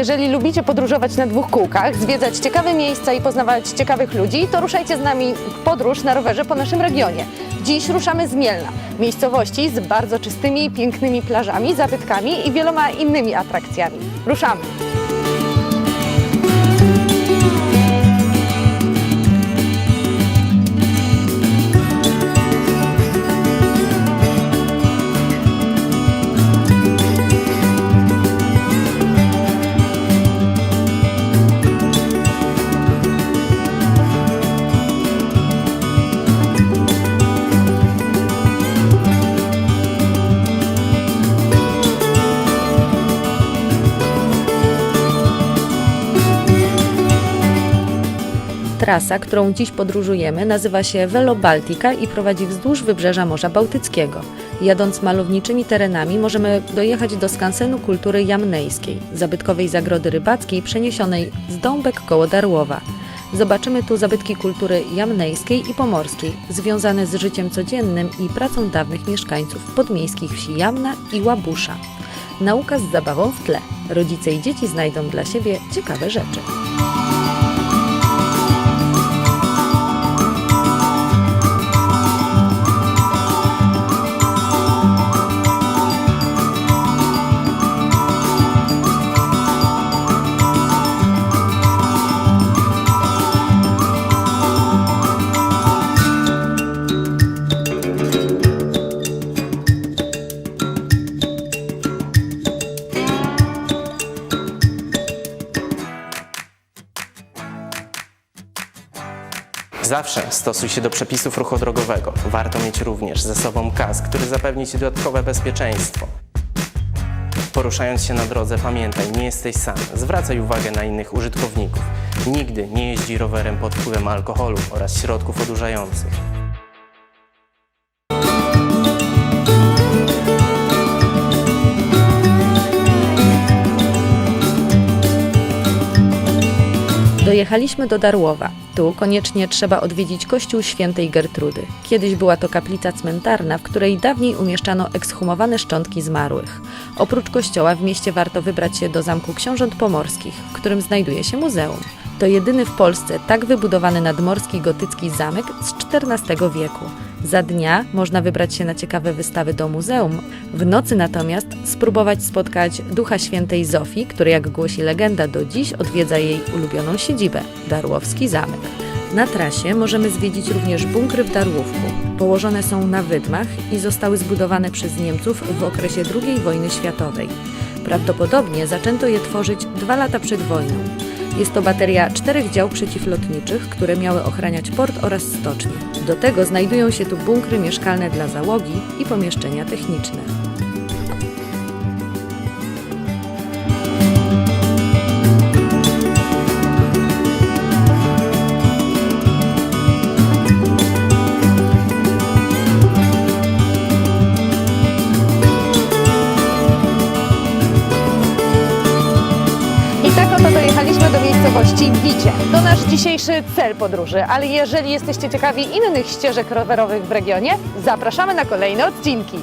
Jeżeli lubicie podróżować na dwóch kółkach, zwiedzać ciekawe miejsca i poznawać ciekawych ludzi, to ruszajcie z nami w podróż na rowerze po naszym regionie. Dziś ruszamy z Mielna, miejscowości z bardzo czystymi, pięknymi plażami, zabytkami i wieloma innymi atrakcjami. Ruszamy! Trasa, którą dziś podróżujemy, nazywa się Velo Baltica i prowadzi wzdłuż wybrzeża Morza Bałtyckiego. Jadąc malowniczymi terenami możemy dojechać do skansenu kultury jamnejskiej, zabytkowej zagrody rybackiej przeniesionej z Dąbek koło Darłowa. Zobaczymy tu zabytki kultury jamnejskiej i pomorskiej, związane z życiem codziennym i pracą dawnych mieszkańców podmiejskich wsi Jamna i Łabusza. Nauka z zabawą w tle. Rodzice i dzieci znajdą dla siebie ciekawe rzeczy. Zawsze stosuj się do przepisów ruchu drogowego. Warto mieć również ze sobą kask, który zapewni Ci dodatkowe bezpieczeństwo. Poruszając się na drodze, pamiętaj, nie jesteś sam. Zwracaj uwagę na innych użytkowników. Nigdy nie jeździ rowerem pod wpływem alkoholu oraz środków odurzających. Dojechaliśmy do Darłowa. Tu koniecznie trzeba odwiedzić kościół świętej Gertrudy. Kiedyś była to kaplica cmentarna, w której dawniej umieszczano ekshumowane szczątki zmarłych. Oprócz kościoła w mieście warto wybrać się do Zamku Książąt Pomorskich, w którym znajduje się muzeum. To jedyny w Polsce tak wybudowany nadmorski gotycki zamek z XIV wieku. Za dnia można wybrać się na ciekawe wystawy do muzeum, w nocy natomiast spróbować spotkać ducha świętej Zofii, który jak głosi legenda do dziś odwiedza jej ulubioną siedzibę, Darłowski Zamek. Na trasie możemy zwiedzić również bunkry w Darłówku. Położone są na wydmach i zostały zbudowane przez Niemców w okresie II wojny światowej. Prawdopodobnie zaczęto je tworzyć dwa lata przed wojną. Jest to bateria czterech dział przeciwlotniczych, które miały ochraniać port oraz stocznię. Do tego znajdują się tu bunkry mieszkalne dla załogi i pomieszczenia techniczne. Do miejscowości Bicie. To nasz dzisiejszy cel podróży, ale jeżeli jesteście ciekawi innych ścieżek rowerowych w regionie, zapraszamy na kolejne odcinki.